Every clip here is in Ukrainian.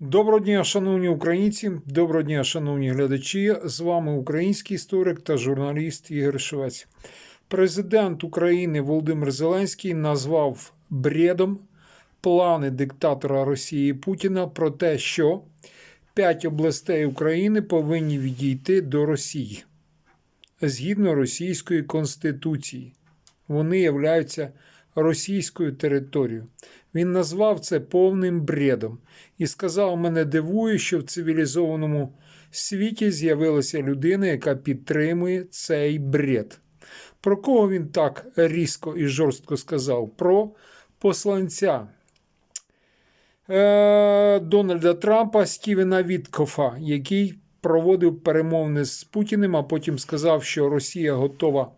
Доброго дня, шановні українці, доброго дня, шановні глядачі. З вами український історик та журналіст Ігор Швець. Президент України Володимир Зеленський назвав бредом плани диктатора Росії Путіна про те, що п'ять областей України повинні відійти до Росії згідно російської конституції. Вони являються російською територією. Він назвав це повним бредом і сказав: мене дивує, що в цивілізованому світі з'явилася людина, яка підтримує цей бред. Про кого він так різко і жорстко сказав? Про посланця е, Дональда Трампа Стівена Віткофа, який проводив перемовини з Путіним, а потім сказав, що Росія готова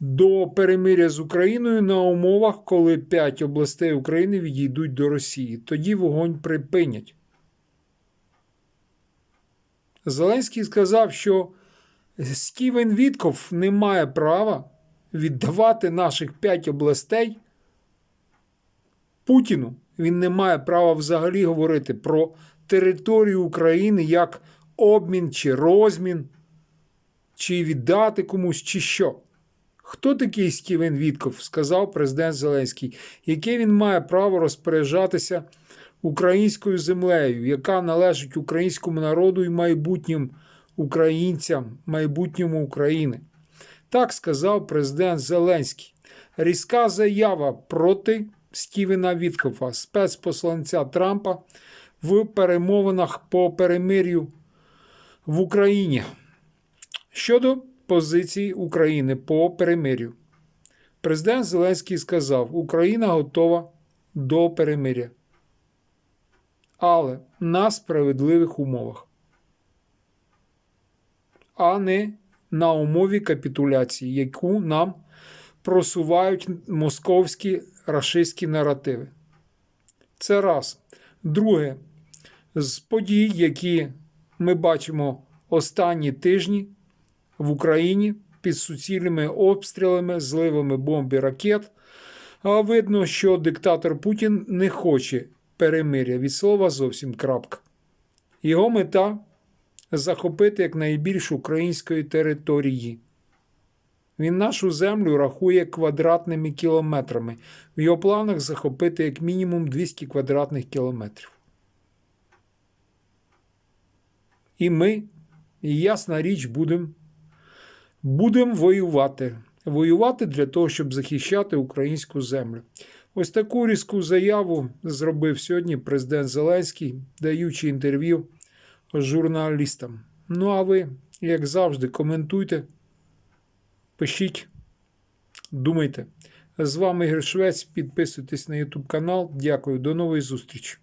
до перемиря з Україною на умовах, коли п'ять областей України відійдуть до Росії. Тоді вогонь припинять. Зеленський сказав, що Стівен Вітков не має права віддавати наших п'ять областей Путіну. Він не має права взагалі говорити про територію України як обмін чи розмін, чи віддати комусь, чи що. Хто такий Стівен Вітков, сказав президент Зеленський, яке він має право розпоряджатися українською землею, яка належить українському народу і майбутнім українцям, майбутньому України. Так сказав президент Зеленський. Різка заява проти Стівена Віткофа, спецпосланця Трампа в перемовинах по перемир'ю в Україні. Щодо позиції України по перемир'ю. Президент Зеленський сказав, Україна готова до перемир'я. Але на справедливих умовах, а не на умові капітуляції, яку нам просувають московські рашистські наративи. Це раз. Друге, з подій, які ми бачимо останні тижні в Україні під суцільними обстрілами, зливами бомб і ракет. А видно, що диктатор Путін не хоче перемиря від слова зовсім крапка. Його мета захопити якнайбільше української території. Він нашу землю рахує квадратними кілометрами. В його планах захопити як мінімум 200 квадратних кілометрів. І ми, і ясна річ, будемо будем воювати. Воювати для того, щоб захищати українську землю. Ось таку різку заяву зробив сьогодні президент Зеленський, даючи інтерв'ю журналістам. Ну, а ви, як завжди, коментуйте, пишіть, думайте. З вами Ігор Швець. Підписуйтесь на YouTube канал. Дякую, до нової зустрічі.